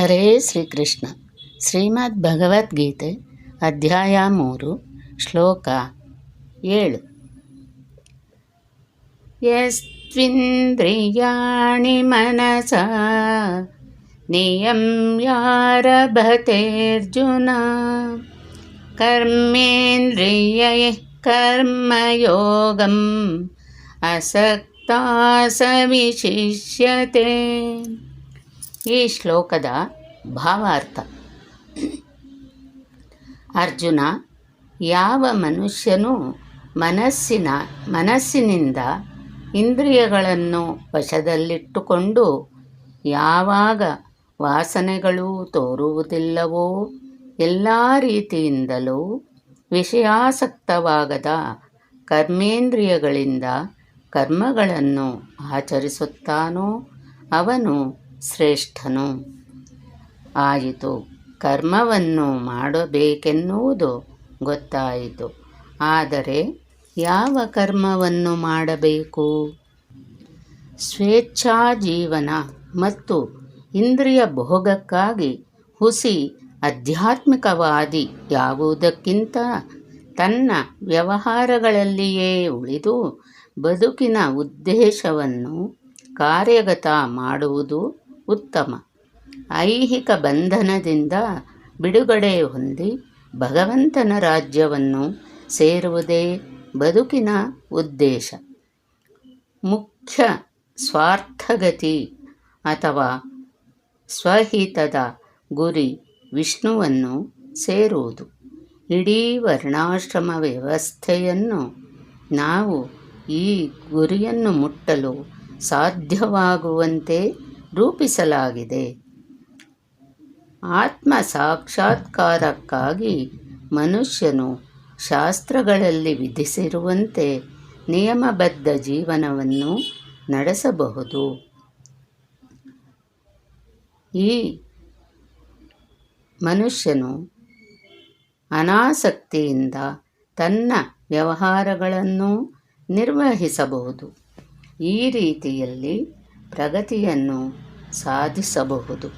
ಹರೇ ಶ್ರೀಕೃಷ್ಣ. ಶ್ರೀಮದ್ ಭಗವದ್ಗೀತೆ, ಅಧ್ಯಾಯ ಮೂರು, ಶ್ಲೋಕ ಏಳು. ಯಸ್ತ್ವಿಂದ್ರಿಯಾಣಿ ಮನಸ ನಿಯಮ್ಯಾರಭತೆರ್ಜುನ ಕರ್ಮೇಂದ್ರಿಯ ಕರ್ಮಯೋಗಂ ಅಸಕ್ತಾಸ ವಿಶಿಷ್ಯತೆ ಈ ಶ್ಲೋಕದ ಭಾವಾರ್ಥ. ಅರ್ಜುನ, ಯಾವ ಮನುಷ್ಯನು ಮನಸ್ಸಿನ, ಮನಸ್ಸಿನಿಂದ ಇಂದ್ರಿಯಗಳನ್ನು ವಶದಲ್ಲಿಟ್ಟುಕೊಂಡು ಯಾವಾಗ ವಾಸನೆಗಳು ತೋರುವುದಿಲ್ಲವೋ ಎಲ್ಲ ರೀತಿಯಿಂದಲೂ ವಿಷಯಾಸಕ್ತವಾಗದ ಕರ್ಮೇಂದ್ರಿಯಗಳಿಂದ ಕರ್ಮಗಳನ್ನು ಆಚರಿಸುತ್ತಾನೋ ಅವನು ಶ್ರೇಷ್ಠನು. ಆಯಿತು, ಕರ್ಮವನ್ನು ಮಾಡಬೇಕೆನ್ನುವುದು ಗೊತ್ತಾಯಿತು. ಆದರೆ ಯಾವ ಕರ್ಮವನ್ನು ಮಾಡಬೇಕು? ಸ್ವೇಚ್ಛಾ ಜೀವನ ಮತ್ತು ಇಂದ್ರಿಯ ಭೋಗಕ್ಕಾಗಿ ಹುಸಿ ಆಧ್ಯಾತ್ಮಿಕವಾದಿ ಯಾವುದಕ್ಕಿಂತ ತನ್ನ ವ್ಯವಹಾರಗಳಲ್ಲಿಯೇ ಉಳಿದು ಬದುಕಿನ ಉದ್ದೇಶವನ್ನು ಕಾರ್ಯಗತ ಮಾಡುವುದು ಉತ್ತಮ. ಐಹಿಕ ಬಂಧನದಿಂದ ಬಿಡುಗಡೆ ಹೊಂದಿ ಭಗವಂತನ ರಾಜ್ಯವನ್ನು ಸೇರುವುದೇ ಬದುಕಿನ ಉದ್ದೇಶ. ಮುಖ್ಯ ಸ್ವಾರ್ಥಗತಿ ಅಥವಾ ಸ್ವಹಿತದ ಗುರಿ ವಿಷ್ಣುವನ್ನು ಸೇರುವುದು. ಇಡೀ ವರ್ಣಾಶ್ರಮ ವ್ಯವಸ್ಥೆಯನ್ನು ನಾವು ಈ ಗುರಿಯನ್ನು ಮುಟ್ಟಲು ಸಾಧ್ಯವಾಗುವಂತೆ ರೂಪಿಸಲಾಗಿದೆ. ಆತ್ಮ ಸಾಕ್ಷಾತ್ಕಾರಕ್ಕಾಗಿ ಮನುಷ್ಯನು ಶಾಸ್ತ್ರಗಳಲ್ಲಿ ವಿಧಿಸಿರುವಂತೆ ನಿಯಮಬದ್ಧ ಜೀವನವನ್ನು ನಡೆಸಬಹುದು. ಈ ಮನುಷ್ಯನು ಅನಾಸಕ್ತಿಯಿಂದ ತನ್ನ ವ್ಯವಹಾರಗಳನ್ನು ನಿರ್ವಹಿಸಬಹುದು. ಈ ರೀತಿಯಲ್ಲಿ ಪ್ರಗತಿಯನ್ನು ಸಾಧಿಸಬಹುದು.